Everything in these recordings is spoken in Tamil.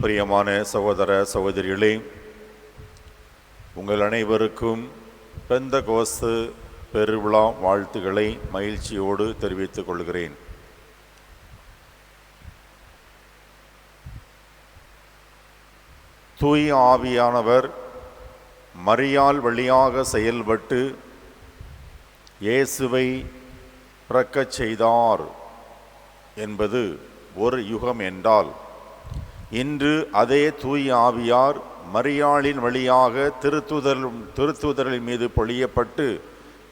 பிரியமான சகோதர சகோதரிகளே உங்கள் அனைவருக்கும் பெந்த கோசு பெருவிழா வாழ்த்துக்களை மகிழ்ச்சியோடு தெரிவித்துக் கொள்கிறேன். தூய் ஆவியானவர் மரியால் வழியாக செயல்பட்டு இயேசுவை பிறக்கச் செய்தார் என்பது ஒரு யுகம் என்றால் இன்று அதே தூய ஆவியார் மரியாளின் வழியாக திருத்துதல் திருத்துதலின் மீது பொழியப்பட்டு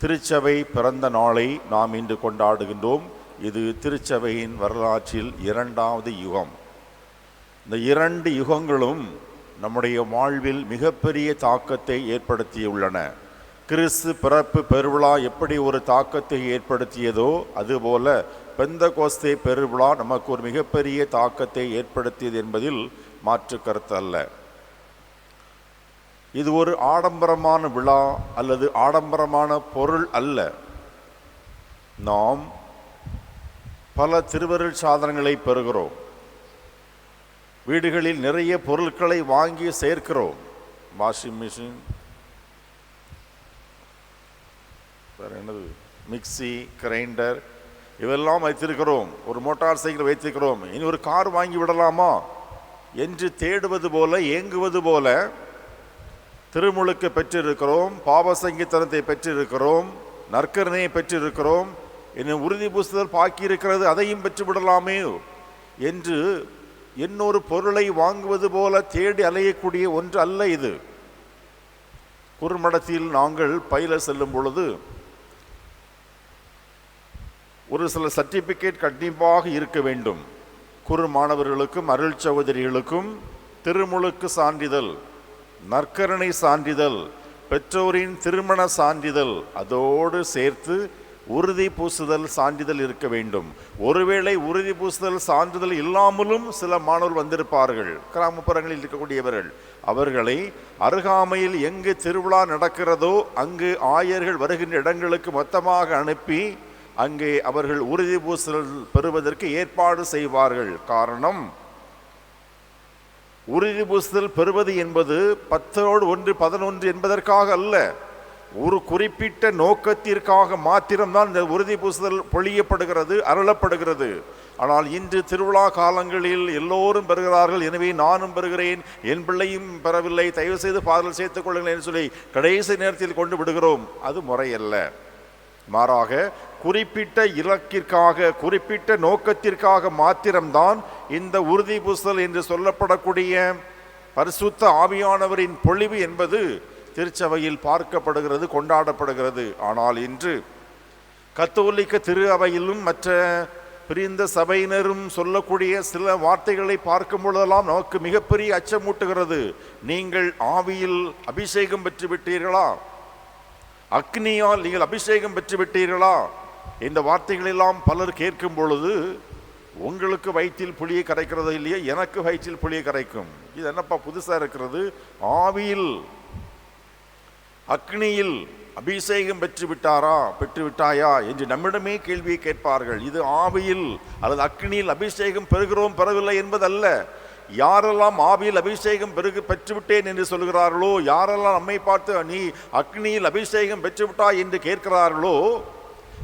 திருச்சபை பிறந்த நாளை நாம் இன்று கொண்டாடுகின்றோம். இது திருச்சபையின் வரலாற்றில் இரண்டாவது யுகம். இந்த இரண்டு யுகங்களும் நம்முடைய வாழ்வில் மிகப்பெரிய தாக்கத்தை ஏற்படுத்தியுள்ளன. கிறிஸ்து பிறப்பு பெருவிழா எப்படி ஒரு தாக்கத்தை ஏற்படுத்தியதோ அதுபோல பெந்த கோஸ்தே பெருவிழா நமக்கு ஒரு மிகப்பெரிய தாக்கத்தை ஏற்படுத்தியது என்பதில் மாற்று கருத்து அல்ல. இது ஒரு ஆடம்பரமான விழா அல்லது ஆடம்பரமான பொருள் அல்ல. நாம் பல திருவருள் சாதனங்களை பெறுகிறோம். வீடுகளில் நிறைய பொருட்களை வாங்கி சேர்க்கிறோம். வாஷிங் மிஷின் வேறு என்னது? மிக்ஸி கிரைண்டர் இவெல்லாம் வைத்திருக்கிறோம். ஒரு மோட்டார் சைக்கிள் வைத்திருக்கிறோம். இனி ஒரு கார் வாங்கி விடலாமா? என்று தேடுவது போல ஏங்குவது போல திருமுழுக்கு பெற்றிருக்கிறோம். பாவ சங்கீத்தனத்தை பெற்றிருக்கிறோம். நற்கரணையை பெற்றிருக்கிறோம். என்னை உறுதி புஸ்தல் பாக்கி இருக்கிறது அதையும் பெற்று விடலாமே என்று இன்னொரு பொருளை வாங்குவது போல தேடி அலையக்கூடிய ஒன்று அல்ல இது. குறுமடத்தில் நாங்கள் பயில செல்லும் பொழுது ஒரு சில சர்டிஃபிகேட் கண்டிப்பாக இருக்க வேண்டும். குறு மாணவர்களுக்கும் அருள் சகோதரிகளுக்கும் திருமுழுக்கு சான்றிதழ் நற்கரணை சான்றிதழ் பெற்றோரின் திருமண சான்றிதழ் அதோடு சேர்த்து உறுதி பூசுதல் சான்றிதழ் இருக்க வேண்டும். ஒருவேளை உறுதி பூசுதல் சான்றிதழ் இல்லாமலும் சில மாணவர்கள் வந்திருப்பார்கள். கிராமப்புறங்களில் இருக்கக்கூடியவர்கள். அவர்களை அருகாமையில் எங்கு திருவிழா நடக்கிறதோ அங்கு ஆயர்கள் வருகின்ற இடங்களுக்கு மொத்தமாக அனுப்பி அங்கே அவர்கள் உறுதி பூசல் பெறுவதற்கு ஏற்பாடு செய்வார்கள். காரணம் உறுதி பூசுதல் பெறுவது என்பது பத்தோடு ஒன்று பதினொன்று என்பதற்காக அல்ல. ஒரு குறிப்பிட்ட நோக்கத்திற்காக மாத்திரம்தான் இந்த உறுதி பூசுதல் பொழியப்படுகிறது அருளப்படுகிறது. ஆனால் இன்று திருவிழா காலங்களில் எல்லோரும் பெறுகிறார்கள் எனவே நானும் பெறுகிறேன் என் பிள்ளையும் பெறவில்லை தயவு செய்து பாதல் சேர்த்துக் கொள்ளுங்கள் என்று சொல்லி கடைசி நேரத்தில் கொண்டு விடுகிறோம். அது முறையல்ல மாறாக குறிப்பிட்ட இலக்கிற்காக குறிப்பிட்ட நோக்கத்திற்காக மாத்திரம்தான் இந்த உறுதி பூசல் என்று சொல்லப்படக்கூடிய பரிசுத்த ஆவியானவரின் பொழிவு என்பது திருச்சபையில் பார்க்கப்படுகிறது கொண்டாடப்படுகிறது. ஆனால் இன்று கத்தோலிக்க திரு அவையிலும் மற்ற பிரிந்த சபையினரும் சொல்லக்கூடிய சில வார்த்தைகளை பார்க்கும் பொழுதெல்லாம் நமக்கு மிகப்பெரிய அச்சமூட்டுகிறது. நீங்கள் ஆவியில் அபிஷேகம் பெற்று விட்டீர்களா அக்னியால் நீங்கள் அபிஷேகம் பெற்று விட்டீர்களா இந்த வார்த்தைகளெல்லாம் பலர் கேட்கும் பொழுது உங்களுக்கு வயிற்றில் புளியை கரைக்கிறதோ இல்லையே எனக்கு வயிற்றில் புளியை கரைக்கும். இது என்னப்பா புதுசாக இருக்கிறது? ஆவியில். அக்னியில் அபிஷேகம் பெற்று விட்டாரா பெற்று விட்டாயா என்று நம்மிடமே கேள்வியை கேட்பார்கள். இது ஆவியில். அல்லது அக்னியில் அபிஷேகம் பெறுகிறோம் பெறவில்லை என்பதல்ல. யாரெல்லாம் ஆவியில் அபிஷேகம் பெருகு பெற்றுவிட்டேன் என்று சொல்கிறார்களோ யாரெல்லாம் நம்மை பார்த்து நீ அக்னியில் அபிஷேகம் பெற்றுவிட்டாய் என்று கேட்கிறார்களோ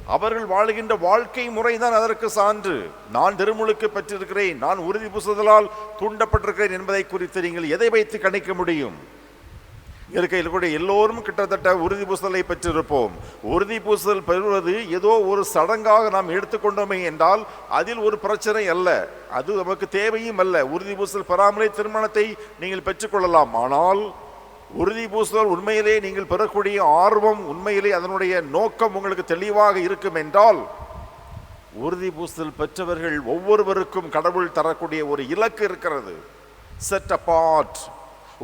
அவர்கள் வாழுகின்ற வாழ்க்கை முறைதான் அதற்கு சான்று. நான் திருமுழுக்கு பெற்றிருக்கிறேன் நான் உறுதி புசுதலால் தூண்டப்பட்டிருக்கிறேன் என்பதை குறித்து நீங்கள் எதை வைத்து கணிக்க முடியும்? இருக்கையில் கூட எல்லோரும் கிட்டத்தட்ட உறுதி பூசலை பெற்றிருப்போம். உறுதி பூசல் பெறுவது ஏதோ ஒரு சடங்காக நாம் எடுத்துக்கொண்டோமே என்றால் அதில் ஒரு பிரச்சனை அல்ல. அது நமக்கு தேவையும் அல்ல. உறுதி பூசல் பெறாமலே திருமணத்தை நீங்கள் பெற்றுக்கொள்ளலாம். ஆனால் உறுதி பூசல் உண்மையிலே நீங்கள் பெறக்கூடிய ஆர்வம் உண்மையிலே அதனுடைய நோக்கம் உங்களுக்கு தெளிவாக இருக்கும் என்றால் உறுதி பூசல் பெற்றவர்கள் ஒவ்வொருவருக்கும் கடவுள் தரக்கூடிய ஒரு இலக்கு இருக்கிறது. செட் அபார்ட்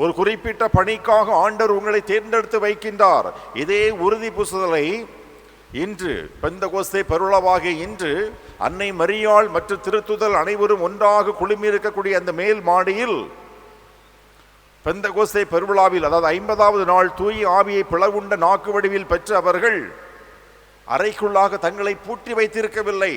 ஒரு குறிப்பிட்ட பணிக்காக ஆண்டவர் உங்களை தேர்ந்தெடுத்து வைக்கின்றார். இதே உறுதி பூசுதலை இன்று பெந்த கோஸ்தே பெருளவாக இன்று அன்னை மரியாள் மற்றும் திருத்துதல் அனைவரும் ஒன்றாக குழுமி இருக்கக்கூடிய அந்த மேல் மாடியில் பெந்த கோஸ்தே பெருவிழாவில் அதாவது ஐம்பதாவது நாள் தூய ஆவியை பிளவுண்ட நாக்கு வடிவில் பெற்ற அவர்கள் அறைக்குள்ளாக தங்களை பூட்டி வைத்திருக்கவில்லை.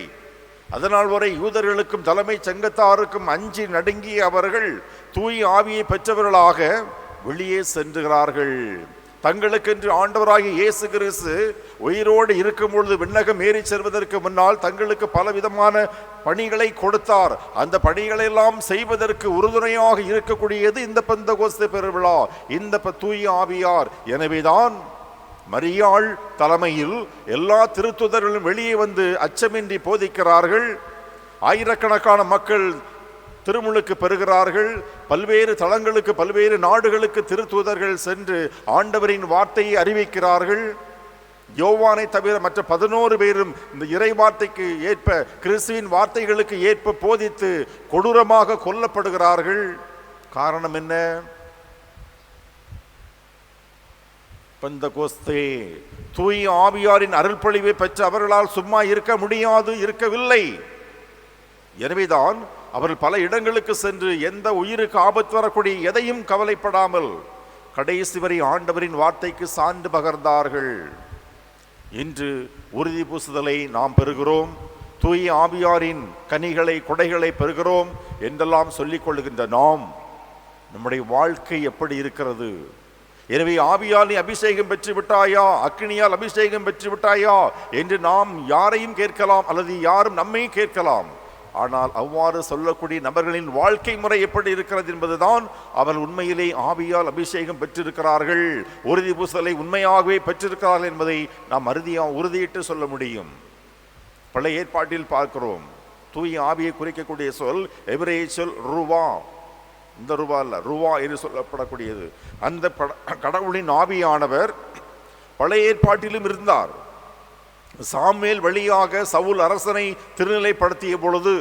அதனால் வரை யூதர்களுக்கும் தலைமை சங்கத்தாருக்கும் அஞ்சி நடுங்கிய அவர்கள் தூய் ஆவியை பெற்றவர்களாக வெளியே சென்றுகிறார்கள். தங்களுக்கென்று ஆண்டவராகிய இயேசு கிறிஸ்து உயிரோடு இருக்கும் பொழுது விண்ணகம் ஏறி செல்வதற்கு முன்னால் தங்களுக்கு பலவிதமான பணிகளை கொடுத்தார். அந்த பணிகளை எல்லாம் செய்வதற்கு உறுதுணையாக இருக்கக்கூடியது இந்த பந்தகோஸ்து பெருவிழா. இந்த ப- தூய ஆவியார். எனவேதான் மரியாள் தலைமையில் எல்லா திருத்துதர்களும் வெளியே வந்து அச்சமின்றி போதிக்கிறார்கள். ஆயிரக்கணக்கான மக்கள் திருமுழுக்கு பெறுகிறார்கள். பல்வேறு தளங்களுக்கு பல்வேறு நாடுகளுக்கு திருத்தூதர்கள் சென்று ஆண்டவரின் வார்த்தையை அறிவிக்கிறார்கள். யோவானை தவிர மற்ற பதினோரு பேரும் இந்த இறை வார்த்தைக்கு ஏற்ப கிறிஸ்துவின் வார்த்தைகளுக்கு ஏற்ப போதித்து கொடூரமாக கொல்லப்படுகிறார்கள். காரணம் என்ன? பந்தகோஸ்தே தூய் ஆவியாரின் அருள்பொழிவை பெற்ற அவர்களால் சும்மா இருக்க முடியாது இருக்கவில்லை. எனவேதான் அவர்கள் பல இடங்களுக்கு சென்று எந்த உயிருக்கு ஆபத்து வரக்கூடிய எதையும் கவலைப்படாமல் கடைசி வரை ஆண்டவரின் வார்த்தைக்கு சான்று பகர்ந்தார்கள். இன்று உறுதி பூசுதலை நாம் பெறுகிறோம். தூய் ஆவியாரின் கனிகளை கொடைகளை பெறுகிறோம் என்றெல்லாம் சொல்லிக் கொள்ளுகின்ற நாம் நம்முடைய வாழ்க்கை எப்படி இருக்கிறது? எனவே ஆவியால் நீ அபிஷேகம் பெற்று விட்டாயா அக்னியால் அபிஷேகம் பெற்று விட்டாயா என்று நாம் யாரையும் கேட்கலாம் அல்லது யாரும் நம்மை கேட்கலாம். ஆனால் அவ்வாறு சொல்லக்கூடிய நபர்களின் வாழ்க்கை முறை எப்படி இருக்கிறது என்பதுதான் அவர் உண்மையிலே ஆவியால் அபிஷேகம் பெற்றிருக்கிறார்கள். உறுதி பூசலை உண்மையாகவே பெற்றிருக்கிறார்கள் என்பதை நாம் அறுதியாக உறுதியிட்டு சொல்ல முடியும். பழைய ஏற்பாட்டில் பார்க்கிறோம். தூய ஆவியை குறிக்கக்கூடிய சொல் எவரே சொல் ரூவா இந்த ரூபா இல்லை ரூபா என்று சொல்லப்படக்கூடியது. அந்த கடவுளின் ஆவியானவர் பழைய ஏற்பாட்டிலும் இருந்தார். சாமுவேல் வழியாக சவுல் அரசனை திருநிலைப்படுத்திய பொழுது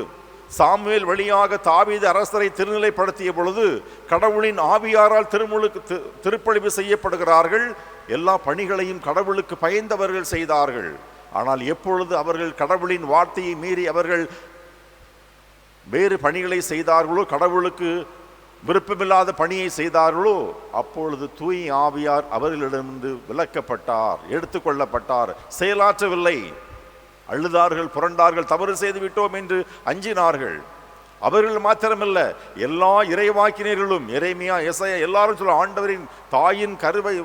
சாமுவேல் வழியாக தாவீது அரசரை திருநிலைப்படுத்திய பொழுது கடவுளின் ஆவியாரால் திருமுழுக்கு திருப்பழிவு செய்யப்படுகிறார்கள். எல்லா பணிகளையும் கடவுளுக்கு பயந்தவர்கள் செய்தார்கள். ஆனால் எப்பொழுது அவர்கள் கடவுளின் வார்த்தையை மீறி அவர்கள் வேறு பணிகளை செய்தார்களோ கடவுளுக்கு விருப்பமில்லாத பணியை செய்தார்களோ அப்பொழுது தூய் ஆவியார் அவர்களிடமிருந்து விலக்கப்பட்டார் எடுத்துக்கொள்ளப்பட்டார். செயலாற்றவில்லை. அழுதார்கள் புரண்டார்கள் தவறு செய்து விட்டோம் என்று அஞ்சினார்கள். அவர்கள் மாத்திரமல்ல எல்லா இறைவாக்கினர்களும் இறைமையா இசைய எல்லாரும் சொல்ல ஆண்டவரின் தாயின் கருவை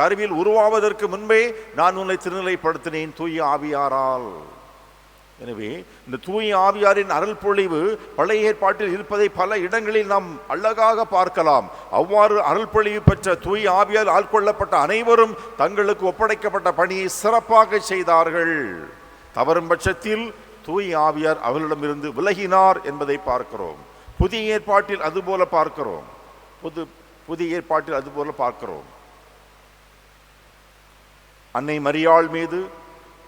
கருவில் உருவாவதற்கு முன்பே நான் உன்னை திருநிலைப்படுத்தினேன் தூய் ஆவியாரால். எனவே இந்த தூய ஆவியாரின் அருள் பொழிவு பழைய ஏற்பாட்டில் இருப்பதை பல இடங்களில் நாம் அழகாக பார்க்கலாம். அவ்வாறு அருள் பொழிவு பெற்ற தூய ஆவியால் ஆட்கொள்ளப்பட்ட அனைவரும் தங்களுக்கு ஒப்படைக்கப்பட்ட பணியை சிறப்பாக செய்தார்கள். தவறும் பட்சத்தில் தூய ஆவியார் அவர்களிடமிருந்து விலகினார் என்பதை பார்க்கிறோம். புதிய ஏற்பாட்டில் அதுபோல பார்க்கிறோம். புது புதிய ஏற்பாட்டில் அதுபோல பார்க்கிறோம். அன்னை மரியாள் மீது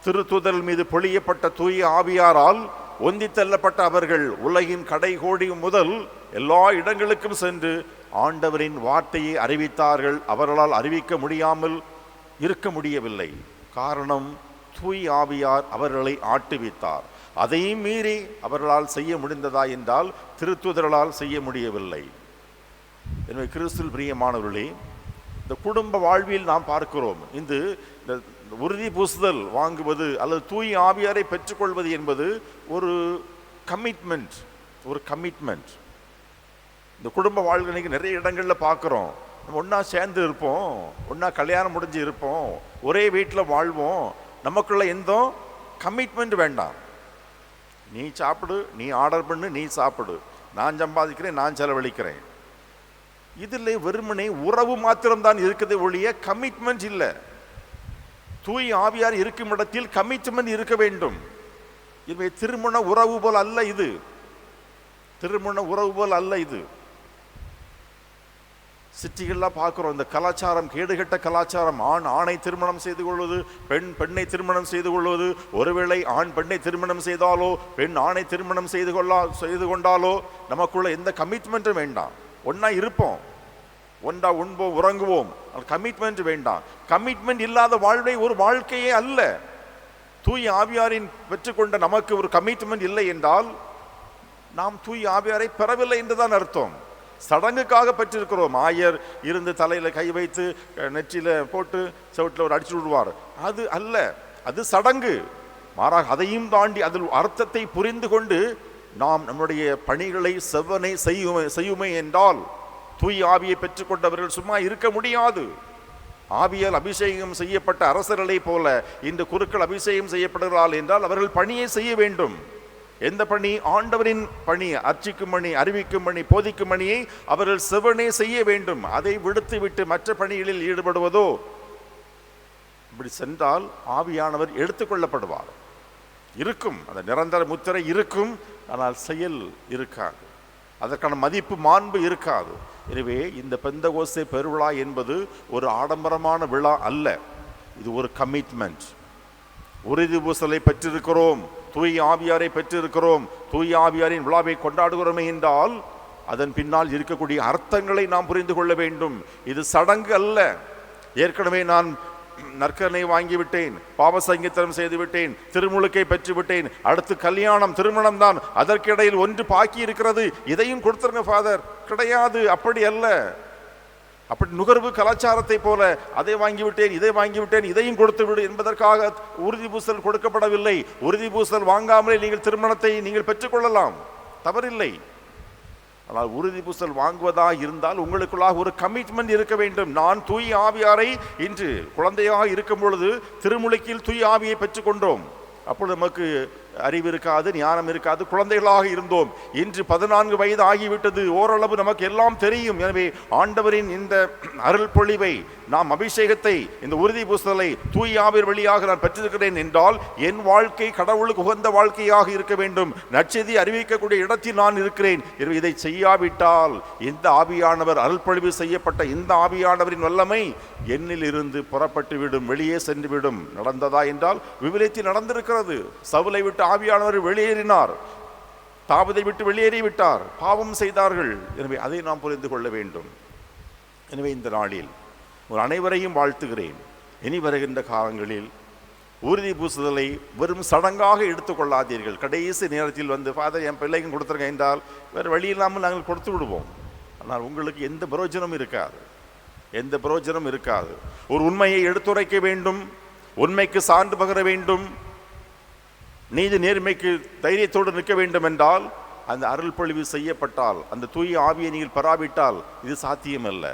திருத்துதல் மீது பொழியப்பட்ட தூய ஆவியாரால் ஒந்தி தள்ளப்பட்ட அவர்கள் உலகின் கடைகோடி முதல் எல்லா இடங்களுக்கும் சென்று ஆண்டவரின் வார்த்தையை அறிவித்தார்கள். அவர்களால் அறிவிக்க முடியாமல் இருக்க முடியவில்லை. காரணம் தூய் ஆவியார் அவர்களை ஆட்டுவித்தார். அதையும் மீறி அவர்களால் செய்ய முடிந்ததா என்றால் திருத்துதர்களால் செய்ய முடியவில்லை. எனவே கிறிஸ்துவில் பிரியமானவர்களே இந்த குடும்ப வாழ்வில் நாம் பார்க்கிறோம். இந்த உறுதி பூசுதல் வாங்குவது அல்லது தூய் ஆவியாரை பெற்றுக்கொள்வது என்பது ஒரு கமிட்மெண்ட் ஒரு கமிட்மெண்ட் இந்த குடும்ப வாழ்க்கைக்கு நிறைய இடங்களில் பார்க்குறோம். நம்ம ஒன்றா சேர்ந்து இருப்போம் ஒன்றா கல்யாணம் முடிஞ்சு இருப்போம் ஒரே வீட்டில் வாழ்வோம். நமக்குள்ள எந்த கமிட்மெண்ட் வேண்டாம். நீ சாப்பிடு நீ ஆர்டர் பண்ணு நீ சாப்பிடு. நான் சம்பாதிக்கிறேன் நான் செலவழிக்கிறேன். இதில் வெறுமனே உறவு மாத்திரம்தான் இருக்குது ஒழிய கமிட்மெண்ட் இல்லை. தூய் ஆவியார் இருக்கும் இடத்தில் கமிட்மெண்ட் இருக்க வேண்டும். இவை திருமண உறவு போல் அல்ல இது. திருமண உறவு போல் அல்ல இது. சிட்டிகள்லாம் பார்க்குறோம் இந்த கலாச்சாரம் கேடுகட்ட கலாச்சாரம். ஆண் ஆணை திருமணம் செய்து கொள்வது பெண் பெண்ணை திருமணம் செய்து கொள்வது. ஒருவேளை ஆண் பெண்ணை திருமணம் செய்தாலோ பெண் ஆணை திருமணம் செய்து கொள்ளா செய்து கொண்டாலோ நமக்குள்ள எந்த கமிட்மெண்ட்டும் வேண்டாம். ஒன்றா இருப்போம். ஒன்றா உண்போம் உறங்குவோம். கமிட்மெண்ட் வேண்டாம். கமிட்மெண்ட் இல்லாத வாழ்வை ஒரு வாழ்க்கையே அல்ல. தூய் ஆவியாரின் பெற்றுக்கொண்ட நமக்கு ஒரு கமிட்மெண்ட் இல்லை என்றால் நாம் தூய் ஆவியாரை பெறவில்லை என்றுதான் அர்த்தம். சடங்குக்காக பெற்றிருக்கிறோம். ஆயர் இருந்து தலையில் கை வைத்து நெற்றியில் போட்டு செவட்டில் ஒரு அடிச்சு விடுவார். அது அல்ல. அது சடங்கு. மாறாக அதையும் தாண்டி அதில் அர்த்தத்தை புரிந்து கொண்டு நாம் நம்முடைய பணிகளை செவ்வனை செய்யுமே செய்யுமே என்றால் தூய் ஆவியை பெற்றுக்கொண்டவர்கள் சும்மா இருக்க முடியாது. ஆவியால் அபிஷேகம் செய்யப்பட்ட அரசர்களை போல இந்த குருக்கள் அபிஷேகம் செய்யப்படுகிறார்கள் என்றால் அவர்கள் பணியை செய்ய வேண்டும். எந்த பணி? ஆண்டவரின் பணி அர்ச்சிக்கும் பணி அறிவிக்கும் பணி போதிக்கும் பணியை அவர்கள் செவனே செய்ய வேண்டும். அதை விடுத்துவிட்டு மற்ற பணிகளில் ஈடுபடுவதோ? இப்படி சென்றால் ஆவியானவர் எடுத்துக்கொள்ளப்படுவார் இருக்கும். அந்த நிரந்தர முத்திரை இருக்கும். ஆனால் செயல் இருக்காது. அதற்கான மதிப்பு மாண்பு இருக்காது. எனவே இந்த பெந்தகோசை பெருவிழா என்பது ஒரு ஆடம்பரமான விழா அல்ல. இது ஒரு கமிட்மெண்ட் உறுதி பூசலை பெற்றிருக்கிறோம். தூய் ஆவியாரை பெற்றிருக்கிறோம். தூய் ஆவியாரின் விழாவை கொண்டாடுகிறோமே என்றால் அதன் பின்னால் இருக்கக்கூடிய அர்த்தங்களை நாம் புரிந்து கொள்ள வேண்டும். இது சடங்கு அல்ல. ஏற்கனவே நான் நற்கனை வாங்கிவிட்டேன் பாவ சங்கீதனம் செய்துவிட்டேன் திருமுழுக்கை பெற்று விட்டேன் அடுத்து கல்யாணம் திருமணம் தான். அதற்கிடையில் ஒன்று பாக்கி இருக்கிறது. இதையும் கொடுத்துருங்க ஃபாதர் கிடையாது அப்படி அல்ல. அப்படி நுகர்வு கலாச்சாரத்தை போல அதை வாங்கிவிட்டேன் இதை வாங்கிவிட்டேன் இதையும் கொடுத்து விடு என்பதற்காக உறுதி பூசல் கொடுக்கப்படவில்லை. உறுதி பூசல் வாங்காமலே நீங்கள் திருமணத்தை நீங்கள் பெற்றுக்கொள்ளலாம் தவறில்லை. ஆனால் உறுதி பூசல் வாங்குவதாக இருந்தால் உங்களுக்குள்ளாக ஒரு கமிட்மெண்ட் இருக்க வேண்டும். நான் தூய் ஆவியாரை இன்று குழந்தையாக இருக்கும் பொழுது திருமுழுக்கில் தூய் ஆவியை பெற்றுக்கொண்டோம். அப்பொழுது நமக்கு அறிவு இருக்காது ஞானம் இருக்காது குழந்தைகளாக இருந்தோம். இன்று பதினான்கு வயது ஆகிவிட்டது. ஓரளவு நமக்கு எல்லாம் தெரியும். எனவே ஆண்டவரின் இந்த அருள் பொழிவை நாம் அபிஷேகத்தை இந்த உறுதி பூசுதலை தூய் வழியாக நான் பெற்றிருக்கிறேன் என்றால் என் வாழ்க்கை கடவுளுக்கு உகந்த வாழ்க்கையாக இருக்க வேண்டும். நற்செய்தி அறிவிக்கக்கூடிய இடத்தில் நான் இருக்கிறேன். எனவே இதை செய்யாவிட்டால் இந்த ஆவியானவர் அருள்பொழிவு செய்யப்பட்ட இந்த ஆவியானவரின் வல்லமை என்னில் இருந்து புறப்பட்டு விடும் வெளியே சென்றுவிடும். நடந்ததா என்றால் விவிலியத்தில் நடந்திருக்கிறது. சவுலை விட்டு ஆவியானவர் வெளியேறினார். தாபதை விட்டு வெளியேறி விட்டார். பாவம் செய்தார்கள். எனவே அதை நாம் புரிந்து கொள்ள வேண்டும். எனவே இந்த நாளில் ஒரு அனைவரையும் வாழ்த்துகிறேன். இனி வருகின்ற காலங்களில் உறுதி பூசுதலை வெறும் சடங்காக எடுத்துக்கொள்ளாதீர்கள் கடைசி நேரத்தில் வந்து ஃபாதர் என் பிள்ளைக்கும் கொடுத்துருங்க என்றால் வேறு வழி இல்லாமல் நாங்கள் கொடுத்து விடுவோம். ஆனால் உங்களுக்கு எந்த பிரயோஜனம் இருக்காது. எந்த பிரயோஜனம் இருக்காது. ஒரு உண்மையை எடுத்துரைக்க வேண்டும். உண்மைக்கு சான்று பகர வேண்டும். நீதி நேர்மைக்கு தைரியத்தோடு நிற்க வேண்டும் என்றால் அந்த அருள் பொழிவு செய்யப்பட்டால் அந்த தூய ஆவியை நீங்கள் பெறாவிட்டால் இது சாத்தியமல்ல.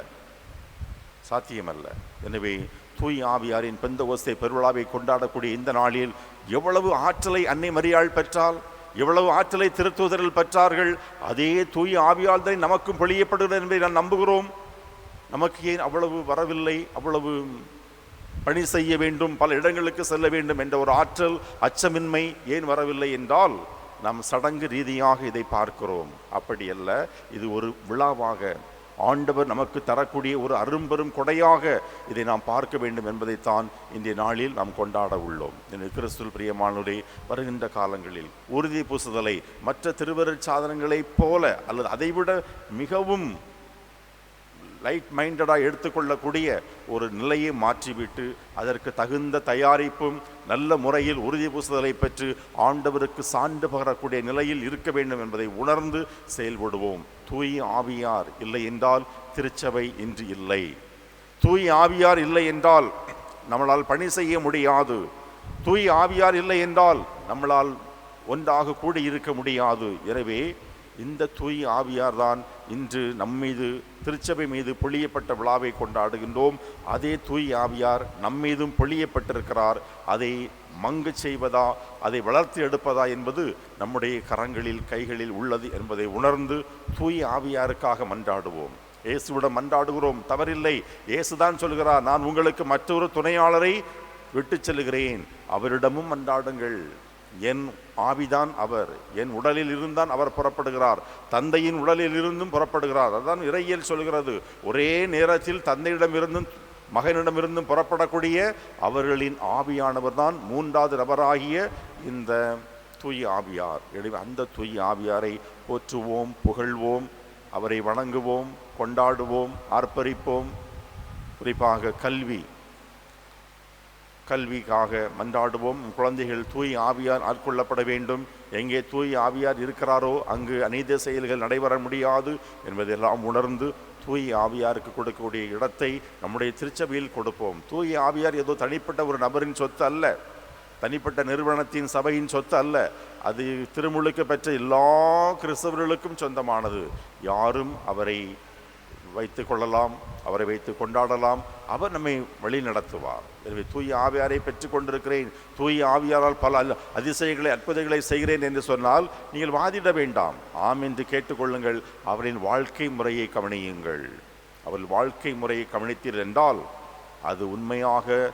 சாத்தியமல்ல. எனவே தூய் ஆவியாரின் பெந்த ஓசை பெருவிழாவை கொண்டாடக்கூடிய இந்த நாளில் எவ்வளவு ஆற்றலை அன்னை மரியாள் பெற்றால் எவ்வளவு ஆற்றலை திருத்துவதர்கள் பெற்றார்கள்? அதே தூய் ஆவியால் தான் நமக்கும் பொழியப்படுகிறது என்பதை நான் நம்புகிறோம். நமக்கு ஏன் அவ்வளவு வரவில்லை? அவ்வளவு பணி செய்ய வேண்டும் பல இடங்களுக்கு செல்ல வேண்டும் என்ற ஒரு ஆற்றல் அச்சமின்மை ஏன் வரவில்லை என்றால் நாம் சடங்கு ரீதியாக இதை பார்க்கிறோம். அப்படியல்ல இது ஒரு விழாவாக ஆண்டவர் நமக்கு தரக்கூடிய ஒரு அரும்பெரும் கொடையாக இதை நாம் பார்க்க வேண்டும் என்பதைத்தான் இன்றைய நாளில் நாம் கொண்டாட உள்ளோம். என்று கிறிஸ்துவ பிரியமானோரே வருகின்ற காலங்களில் உறுதி பூசுதலை மற்ற திருவருட் சாதனங்களைப் போல அல்லது அதைவிட மிகவும் லைட் மைண்டடாக எடுத்துக்கொள்ளக்கூடிய ஒரு நிலையை மாற்றிவிட்டு அதற்கு தகுந்த தயாரிப்பும் நல்ல முறையில் உறுதி பூசுதலை பெற்று ஆண்டவருக்கு சான்று பகரக்கூடிய நிலையில் இருக்க வேண்டும் என்பதை உணர்ந்து செயல்படுவோம். தூய் ஆவியார் இல்லை என்றால் திருச்சபை இன்று இல்லை. தூய் ஆவியார் இல்லை என்றால் நம்மளால் பணி செய்ய முடியாது. தூய் ஆவியார் இல்லை என்றால் நம்மளால் ஒன்றாக கூடியிருக்க முடியாது. எனவே இந்த தூய் ஆவியார் தான் இன்று நம்மீது திருச்சபை மீது பொழியப்பட்ட விழாவை கொண்டாடுகின்றோம். அதே தூய் ஆவியார் நம்மீதும் பொழியப்பட்டிருக்கிறார். அதை மங்கு செய்வதா அதை வளர்த்து எடுப்பதா என்பது நம்முடைய கரங்களில் கைகளில் உள்ளது என்பதை உணர்ந்து தூய் ஆவியாருக்காக மன்றாடுவோம். இயேசுவிடம் மன்றாடுகிறோம். தவறில்லை. இயேசுதான் சொல்கிறார் நான் உங்களுக்கு மற்றொரு துணையாளரை விட்டுச் செல்கிறேன் அவரிடமும் மன்றாடுங்கள். என் ஆவிதான் அவர் என் உடலில் இருந்தான் அவர் புறப்படுகிறார். தந்தையின் உடலில் இருந்தும் புறப்படுகிறார். அதான் இறையியல் சொல்கிறது. ஒரே நேரத்தில் தந்தையிடமிருந்தும் மகனிடமிருந்தும் புறப்படக்கூடிய அவர்களின் ஆவியானவர் தான் மூன்றாவது நபராகிய இந்த தூய் ஆவியார். எனவே அந்த தூய் ஆவியாரை போற்றுவோம் புகழ்வோம் அவரை வணங்குவோம் கொண்டாடுவோம் ஆர்ப்பரிப்போம் குறிப்பாக கல்வி. கல்விக்காக மன்றாடுவோம். குழந்தைகள் தூய் ஆவியார் ஆட்கொள்ளப்பட வேண்டும். எங்கே தூய் ஆவியார் இருக்கிறாரோ அங்கு அநீத செயல்கள் நடைபெற முடியாது என்பதெல்லாம் உணர்ந்து தூய் ஆவியாருக்கு கொடுக்கக்கூடிய இடத்தை நம்முடைய திருச்சபையில் கொடுப்போம். தூய் ஆவியார் ஏதோ தனிப்பட்ட ஒரு நபரின் சொத்து அல்ல. தனிப்பட்ட நிறுவனத்தின் சபையின் சொத்து அல்ல. அது திருமுழுக்கு பெற்ற எல்லா கிறிஸ்தவர்களுக்கும் சொந்தமானது. யாரும் அவரை வைத்து கொள்ளலாம் அவரை வைத்து கொண்டாடலாம். அவர் நம்மை வழி நடத்துவார். எனவே தூய ஆவியாரை பெற்றுக்கொண்டிருக்கிறேன் கொண்டிருக்கிறேன். தூய ஆவியாரால் பல அல்ல- அதிசயங்களை அற்புதங்களை செய்கிறேன் என்று சொன்னால் நீங்கள் வாதிட வேண்டாம். ஆம் என்று கேட்டுக்கொள்ளுங்கள். அவரின் வாழ்க்கை முறையை கவனியுங்கள். அவர் வாழ்க்கை முறையை கவனித்தீர் என்றால் அது உண்மையாக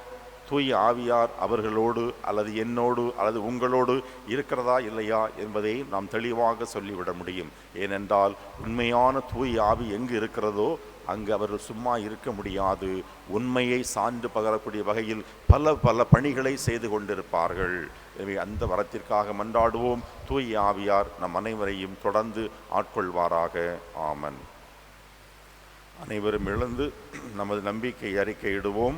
தூய் ஆவியார் அவர்களோடு அல்லது என்னோடு அல்லது உங்களோடு இருக்கிறதா இல்லையா என்பதை நாம் தெளிவாக சொல்லிவிட முடியும். ஏனென்றால் உண்மையான தூய் ஆவி எங்கு இருக்கிறதோ அங்கு அவர்கள் சும்மா இருக்க முடியாது. உண்மையை சான்று பகரக்கூடிய வகையில் பல பல பணிகளை செய்து கொண்டிருப்பார்கள். எனவே அந்த வரத்திற்காக மன்றாடுவோம். தூய் ஆவியார் நம் அனைவரையும் தொடர்ந்து ஆட்கொள்வாராக. ஆமன். அனைவரும் எழுந்து நமது நம்பிக்கை அறிக்கையிடுவோம்.